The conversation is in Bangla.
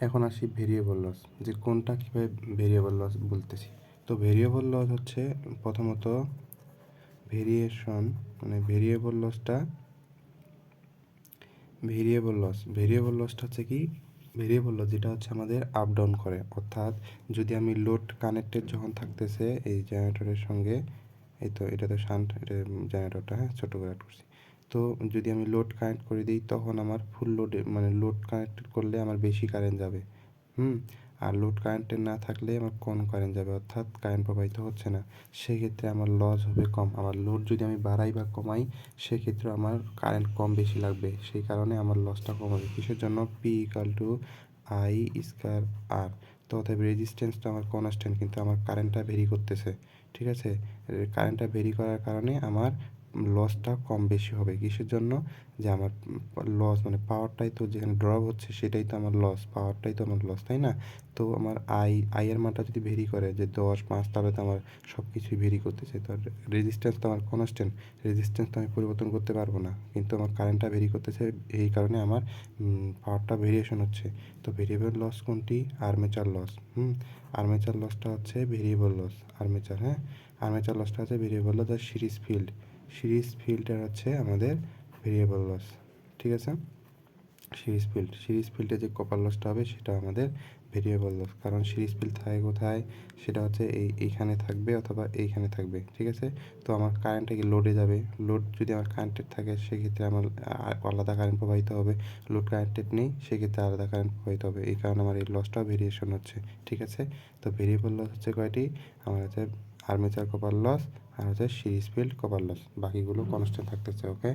এখন আসি ভেরিয়েবল লস যে কোনটা কীভাবে ভেরিয়েবল লস বলতেছি। তো ভেরিয়েবল লস হচ্ছে প্রথমত ভেরিয়েশন মানে ভেরিয়েবল লসটা ভেরিয়েবল লস ভেরিয়েবল লসটা হচ্ছে কি? ভেরিয়েবল লস যেটা হচ্ছে আমাদের আপ ডাউন করে, অর্থাৎ যদি আমি লোড কানেক্টেড যখন থাকতেছে, এই জেনারেটরের সঙ্গে, এই তো, এটা তো শান্ট এটা জেনারেটরটা হ্যাঁ ছোটো করে করছি। তো যদি আমি লোড কানেক্ট করে দিই, তখন আমার ফুল লোডে মানে লোড কানেক্টেড করলে আমার বেশি কারেন্ট যাবে। হুম? আর লোড কারেন্টের না থাকলে আমার কম কারেন্ট যাবে, অর্থাৎ কারেন্ট প্রবাহিত হচ্ছে না। সেক্ষেত্রে আমার লস হবে কম। আমার লোড যদি আমি বাড়াই বা কমাই, সেক্ষেত্রে আমার কারেন্ট কম বেশি লাগবে। সেই কারণে আমার লসটা কম হবে। কিসের জন্য? P equal to I square আর তো অতএব রেজিস্ট্যান্সটা আমার কনস্ট্যান্ট কিন্তু আমার কারেন্টটা ভেরি করতেছে। ঠিক আছে? কারেন্টটা ভেরি করার কারণে আমার লসটা কম বেশি হবে। কিসের জন্য? যে আমার লস মানে পাওয়ারটাই তো যেখানে ড্রপ হচ্ছে, সেটাই তো আমার লস পাওয়ারটাই তো আমার লস তাই না? তো আমার আই আইয়ের মানটা যদি ভেরি করে, যে দশ, পাঁচ, তাহলে তো আমার সব কিছুই ভেরি করতে চাই তো রেজিস্ট্যান্স তো আমার কনস্ট্যান্ট রেজিস্ট্যান্স তো আমি পরিবর্তন করতে পারব না। কিন্তু আমার কারেন্টটা ভেরি করতেছে, এই কারণে আমার পাওয়ারটা ভেরিয়েশন হচ্ছে। তো ভেরিয়েবল লস কোনটি? আর্মেচার লস হুম? আর্মেচার লসটা হচ্ছে ভেরিয়েবল লস আর্মেচার হ্যাঁ? আর্মেচার লসটা হচ্ছে ভেরিয়েবল লস আর সিরিজ ফিল্ড সিরিজ ফিল্ডটা হচ্ছে আমাদের ভেরিয়েবল লস ঠিক আছে? সিরিজ ফিল্ড সিরিজ ফিল্ডে যে কপার লসটা হবে সেটা আমাদের ভেরিয়েবল লস কারণ সিরিজ ফিল্ড থাকে কোথায়? সেটা হচ্ছে এই, এইখানে থাকবে অথবা এইখানে থাকবে, ঠিক আছে? তো আমার কারেন্টটা কি লোডে যাবে? লোড যদি আমার কারেন্টেড থাকে সেক্ষেত্রে আমার আলাদা কারেন্ট প্রবাহিত হবে। লোড কারেন্টেড নেই সেক্ষেত্রে আলাদা কারেন্ট প্রবাহিত হবে। এই কারণে আমার এই লসটাও ভেরিয়েশন হচ্ছে, ঠিক আছে? তো ভেরিয়েবল লস হচ্ছে কয়টি? আমার হচ্ছে আর্মেচার কপার লস আর হচ্ছে সিরিজ ফিল্ড কপার লস। বাকিগুলো কনস্ট্যান্ট থাকতেছে ওকে